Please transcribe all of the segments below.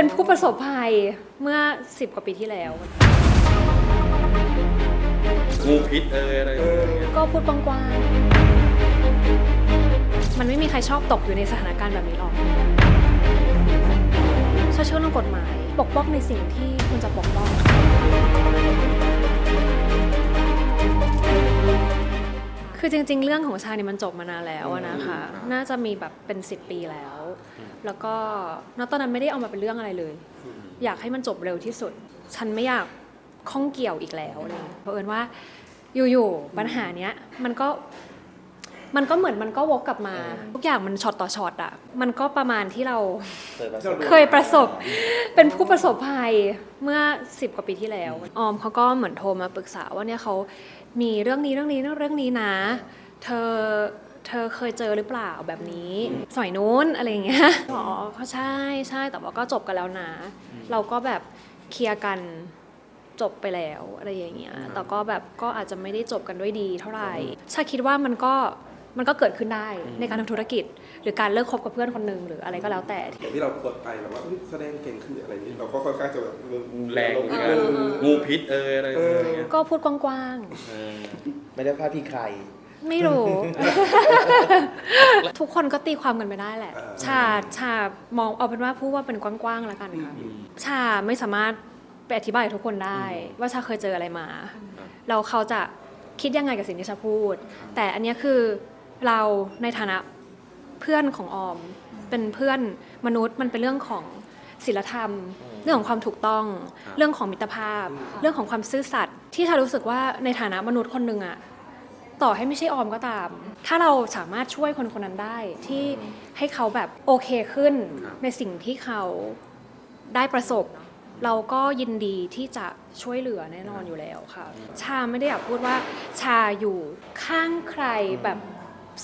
เป็นผู้ประสบภัยเมื่อ 10 กว่าปีที่แล้ว งูพิษเอยอะไรอย่างเงี้ยก็พูดกว้างๆมันไม่มีใครชอบตกอยู่ในสถานการณ์แบบนี้หรอกชาเชื่อเรื่องกฎหมาย ปกป้องในสิ่งที่คุณจะปกป้อง คือจริง ๆ เรื่องของชาเนี่ยมันจบมานานแล้วอะนะคะ น่าจะมีแบบเป็น10ปีแล้ว แล้วก็ณตอนนั้นไม่ได้เอามาเป็นเรื่องอะไรเลย อยากให้มันจบเร็วที่สุด ฉันไม่อยากข้องเกี่ยวอีกแล้วอะไรเลยเพราะเอิญว่าอยู่ๆปัญหาเนี้ยมันก็ มันก็เหมือนมันก็วกกลับมา ทุกอย่างมันช็อตต่อช็อตอะมันก็ประมาณที่เราเคยประสบเคยประสบ เป็นผู้ประสบภัยเมื่อ 10 กว่าปีที่แล้ว ออมเขาก็เหมือนโทรมาปรึกษาว่าเนี่ยเขามีเรื่องนี้เรื่องนี้เรื่องนี้นะ เธอเธอเคยเจอหรือเปล่าแบบนี้สมัยนู้นอะไรอย่างเงี้ยอ๋อเขาใช่ใช่แต่ว่าก็จบกันแล้วนะ เราก็แบบเคลียร์กันจบไปแล้วอะไรอย่างเงี้ย แต่ก็แบบก็อาจจะไม่ได้จบกันด้วยดีเท่าไหร่ชาคิดว่ามันก็ มันก็เกิดขึ้นได้ในการทำธุรกิจ หรือการเลิกคบกับเพื่อนคนหนึ่งหรืออะไรก็แล้วแต่อย่างที่เราโพสต์ไปแบบว่าเอ้ยแสดงเก่งขึ้นอะไรนี้เราก็ค่อนข้างจะแบบแรงเหมือนกันเอองูพิษเอยอะไรอย่างเงี้ยก็พูดกว้างเออไม่ได้พลาดที่ใครๆไม่รู้ ทุกคนก็ตีความกันไม่ได้แหละ ชาชามองเอาเป็นว่าพูดว่าเป็นกว้างๆแล้วกันค่ะ ชาไม่สามารถไปอธิบายกับทุกคนได้ ว่าชาเคยเจออะไรมาแล้วเขาจะคิดยังไงกับสิ่งที่ชาพูด แต่อันเนี้ยคือ เราในฐานะเพื่อนของออม เป็นเพื่อนมนุษย์มันเป็นเรื่องของศีลธรรม เรื่องของความถูกต้อง เรื่องของมิตรภาพ เรื่องของความซื่อสัตย์ที่ชารู้สึกว่าในฐานะมนุษย์คนหนึ่งอะต่อให้ไม่ใช่ออมก็ตาม ถ้าเราสามารถช่วยคนคนนั้นได้ที่ให้เขาแบบโอเคขึ้นในสิ่งที่เขาได้ประสบ เราก็ยินดีที่จะช่วยเหลือแน่นอนอยู่แล้วค่ะ ชาไม่ได้อยากพูดว่าชาอยู่ข้างใครแบบ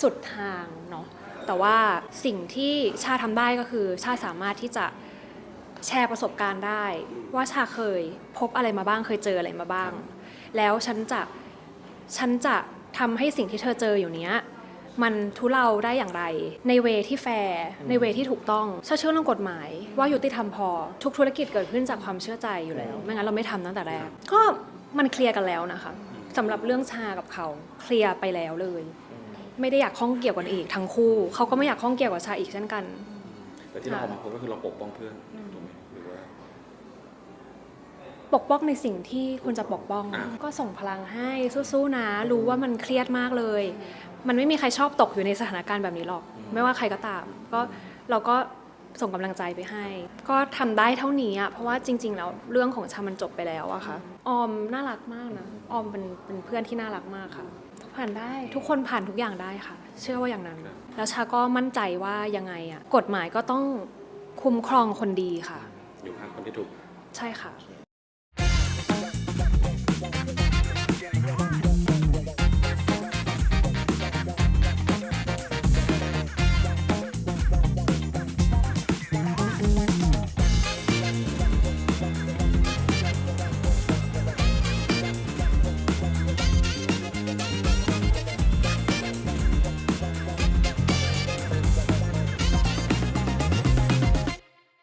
สุดทางเนาะแต่ว่าสิ่งที่ชาทำได้ก็คือ ชาสามารถที่จะแชร์ประสบการณ์ได้ ว่าชาเคยพบอะไรมาบ้างเคยเจออะไรมาบ้าง แล้วฉันจะฉันจะทำให้สิ่งที่เธอเจออยู่เนี้ยมันทุเลาได้อย่างไร ในเวที่แฟร์ในเวที่ถูกต้องชาเชื่อเรื่องกฎหมาย ว่ายุติธรรมพอ ทุกธุรกิจเกิดขึ้นจากความเชื่อใจอยู่แล้ว ไม่งั้นเราไม่ทำตั้งแต่แรกก็มันเคลียร์กันแล้วนะคะสำหรับเรื่องชากับเขาเคลียร์ไปแล้วเลย ไม่ได้อยากข้องเกี่ยวกันอีกทั้งคู่ เขาก็ไม่อยากข้องเกี่ยวกับชาอีกเช่นกัน แต่ที่เราออกมาพูดก็คือเราปกป้องเพื่อนถูกไหมหรือว่าปกป้องในสิ่งที่คุณจะปกป้องอะก็ส่งพลังให้สู้ๆนะ รู้ว่ามันเครียดมากเลย มันไม่มีใครชอบตกอยู่ในสถานการณ์แบบนี้หรอก ไม่ว่าใครก็ตาม ก็เราก็ส่งกำลังใจไปให้ ก็ทำได้เท่านี้อะเพราะว่าจริง ๆ แล้วเรื่องของชามันจบไปแล้วอะค่ะ ออมน่ารักมากนะ ออมเป็นเป็นเพื่อนที่น่ารักมากค่ะ ผ่านได้ทุกคนผ่านทุกอย่างได้ค่ะ เชื่อว่าอย่างนั้น แล้วชาก็มั่นใจว่ายังไงอะกฎหมายก็ต้องคุ้มครองคนดีค่ะ อยู่ข้างคนที่ถูก ใช่ค่ะอืม